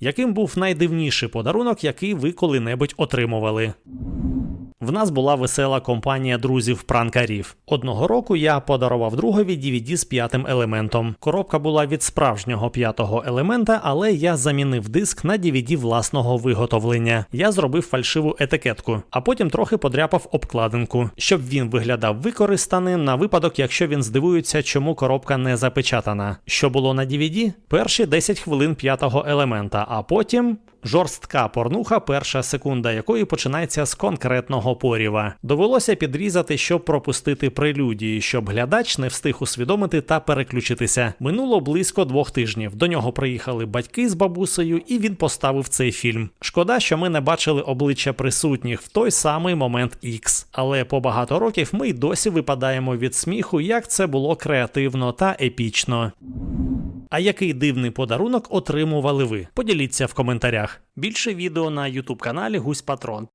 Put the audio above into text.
Яким був найдивніший подарунок, який ви коли-небудь отримували? В нас була весела компанія друзів-пранкарів. Одного року я подарував другові DVD з п'ятим елементом. Коробка була від справжнього п'ятого елемента, але я замінив диск на DVD власного виготовлення. Я зробив фальшиву етикетку, а потім трохи подряпав обкладинку, щоб він виглядав використаним на випадок, якщо він здивується, чому коробка не запечатана. Що було на DVD? Перші 10 хвилин п'ятого елемента, а потім Жорстка порнуха, перша секунда якої починається з конкретного поріва. Довелося підрізати, щоб пропустити прелюдії, щоб глядач не встиг усвідомити та переключитися. Минуло близько двох тижнів. До нього приїхали батьки з бабусею, і він поставив цей фільм. Шкода, що ми не бачили обличчя присутніх в той самий момент X. Але по багато років ми й досі випадаємо від сміху, як це було креативно та епічно. А який дивний подарунок отримували ви? Поділіться в коментарях. Більше відео на YouTube каналі Гусь Патрон.